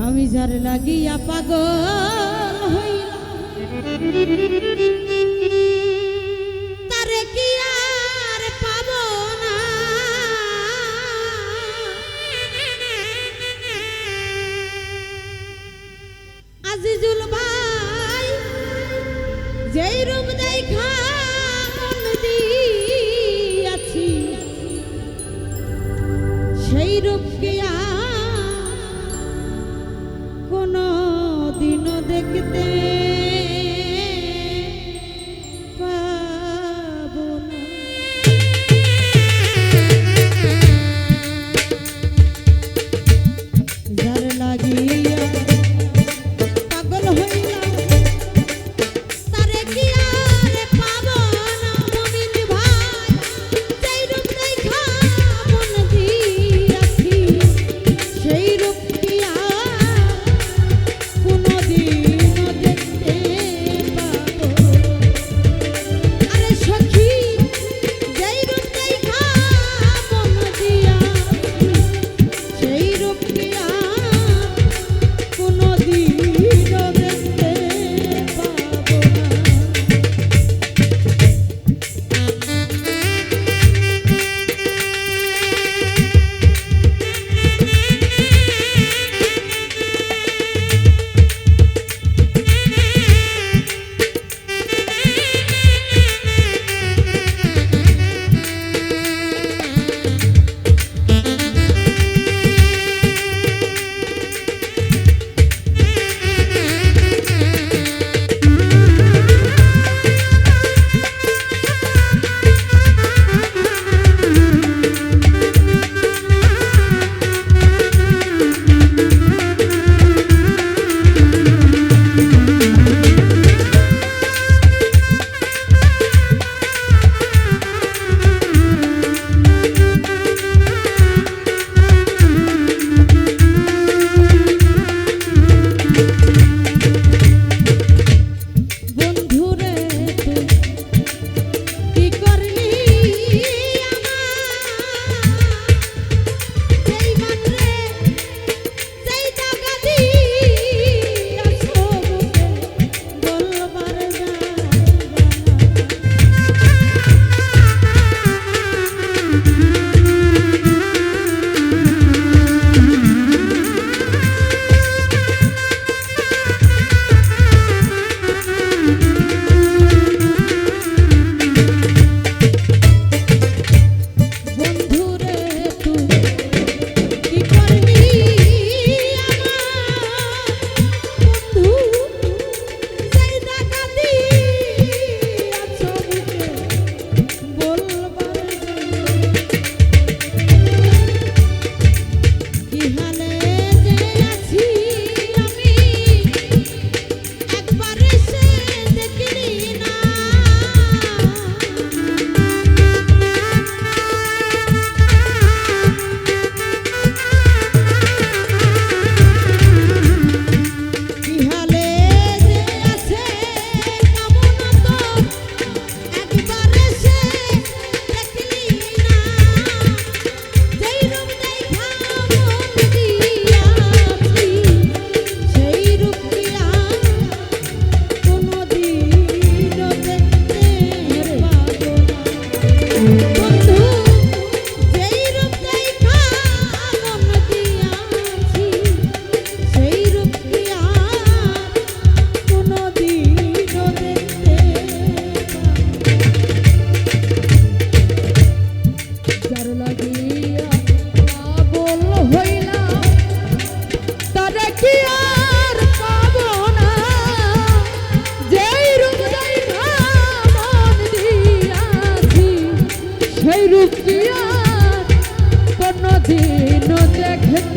আমি যার লাগিয়া পাগল হইল পাব যেই রূপ দেখা আছি সেই রূপকে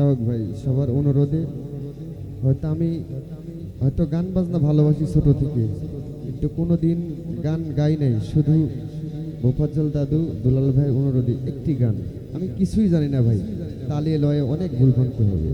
যাওক ভাই, সবার অনুরোধে। হয়তো আমি, হয়তো গান বাজনা ভালোবাসি ছোট থেকে, কিন্তু কোনো দিন গান গাই নাই, শুধু ভোপাজল দাদু, দুলাল ভাইয়ের অনুরোধে একটি গান। আমি কিছুই জানি না ভাই, তালে লয়ে অনেক ভুল করতে হবে।